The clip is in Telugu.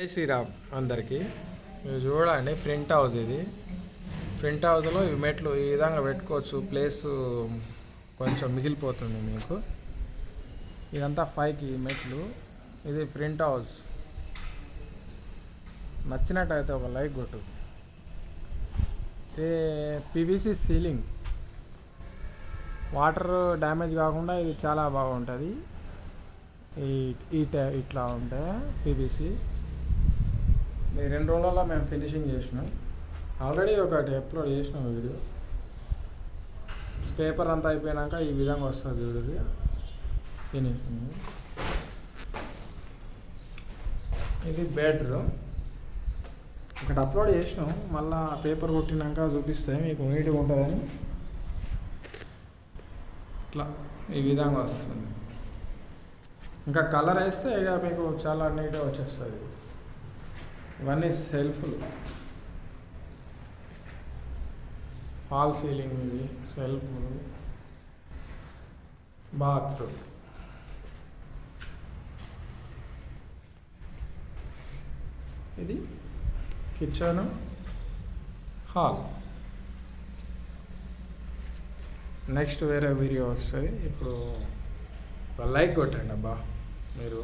జై శ్రీరామ్ అందరికీ. మీరు చూడండి ఫ్రంట్ హౌస్ ఇది. ఫ్రంట్ హౌస్లో ఈ మెట్లు ఈ విధంగా పెట్టుకోవచ్చు ప్లేస్ కొంచెం మిగిలిపోతుంది మీకు. ఇదంతా పైకి మెట్లు. ఇది ఫ్రంట్ హౌస్. నచ్చినట్టయితే ఒక లైక్ కొట్టు. ఇది పివిసి సీలింగ్. వాటర్ డ్యామేజ్ కాకుండా ఇది చాలా బాగుంటుంది. ఈ ఇట్లా ఉంటే పీవీసీ. ఈ రెండు రోజులలో మేము ఫినిషింగ్ చేసినాం. ఆల్రెడీ ఒకటి అప్లోడ్ చేసినాం వీడియో పేపర్ అంతా అయిపోయినాక ఈ విధంగా వస్తుంది వీడియో ఫినిషింగ్ ఇది బెడ్రూమ్ ఒకటి అప్లోడ్ చేసినాం. మళ్ళీ పేపర్ కొట్టినాక చూపిస్తే మీకు నీట్గా ఉంటుందని. ఇట్లా ఈ విధంగా వస్తుంది. ఇంకా కలర్ వేస్తే ఇక మీకు చాలా నీట్గా వచ్చేస్తుంది. ఇవన్నీ సెల్ఫ్లు హాల్ సీలింగ్ ఇది సెల్ఫ్లు బాత్రూమ్ ఇది కిచెన్ హాల్ నెక్స్ట్ వేరే వీడియో వస్తుంది. ఇప్పుడు లైక్ కొట్టండి అబ్బా. మీరు